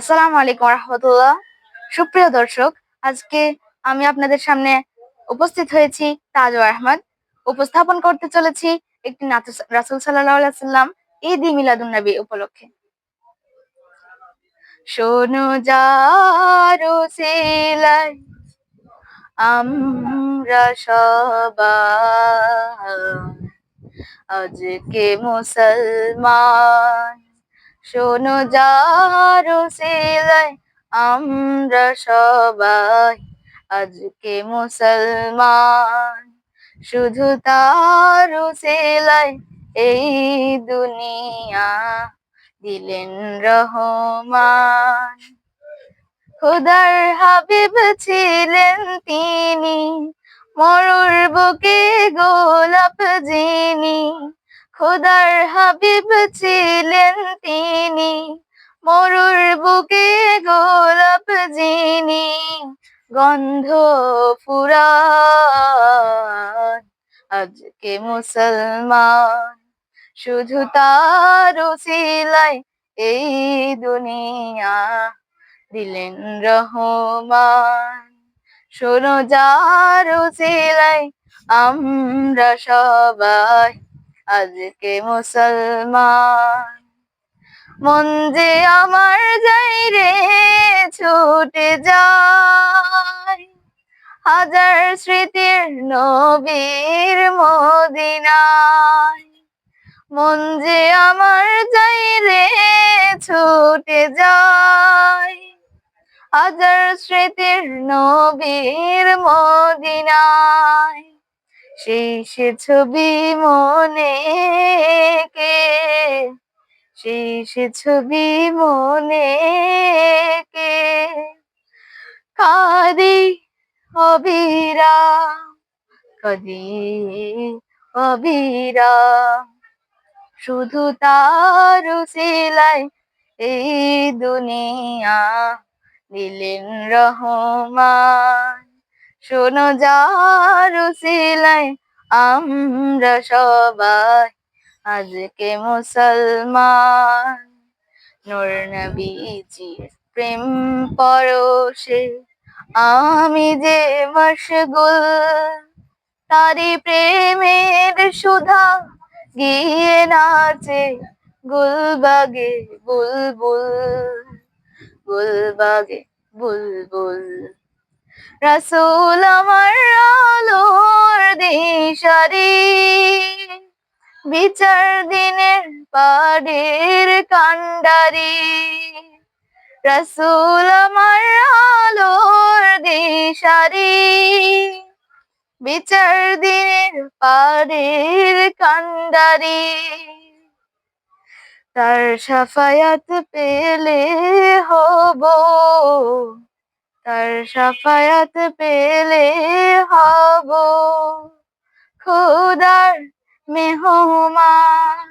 আসসালামু আলাইকুম রহমতুল্লাহ। সুপ্রিয় দর্শক, আজকে আমি আপনাদের সামনে উপস্থিত হয়েছি তাজু আহমদ। উপস্থাপন করতে চলেছি একটি রাসুল সাল্লাহ সাল্লাম ঈদ ই মিলাদুন উপলক্ষে। শোনো যারো সেলাই, আমরা সবাই আজকে মুসলমান। শোনো যারো সেলাই, আমরা সবাই আজকে মুসলমান। শুধু তারও সেলাই এই দুনিয়া দিলেন রহমান। খুদার হাবিব ছিলেন তিনি, মরুর বুকে গোলাপ যিনি। খোদার হাবিব ছিলেন তিনি। মরুর বুকে গোলাপ যিনি গন্ধ ফুরা আজকে মুসলমান, শুধু তার সিলাই এই দুনিয়া দিলেন রহমান। শোনো যার সিলাই আমরা সবাই আজকে মুসলমান। মন যে আমার যাই রে, ছুটে যায়। হাজার স্মৃতির নবীর মদিনায়। মন যে আমার যাই রে, ছুটে যায়। হাজার স্মৃতির নবীর মদিনায়। সেই সে ছবি মনে কে? সেই সে ছবি মনে কে? কাদি অবিরা কদি অবিরা শুধু তার সিলাই এই দুনিয়া দিলেন রহমান। শোনো যার সিলাই, আমরা সবাই আজকে মুসলমান। নূর নবীজি প্রেম পরশে আমি যে মশগুল তারি প্রেমের সুধা গিয়ে নাচে গুলবাগে বুলবুল গুলবাগে বুলবুল। রাসূল দিশারি। বিচার দিনের পাড়ের কান্ডারি রাসূল আমার আলোর দিশারি। বিচার দিনের পাড়ের কান্ডারি তার সাফায়াত পেলে হব। তার সাফায়াত পেলে হব। খোদার মেহমান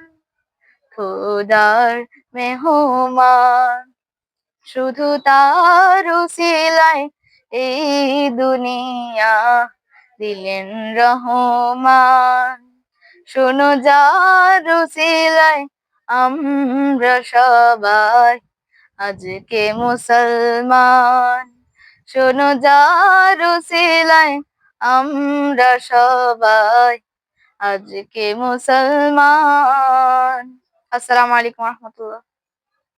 খোদার মেহমান, শুধু তার সিলাই এই দুনিয়া দিলেন রহমান। শোনো যার সিলাই আমরা সবাই, আজকে মুসলমান। শোনো যারো সেলাই আমরা সবাই আজকে মুসলমান। আসসালামু আলাইকুম রহমতুল্লাহ।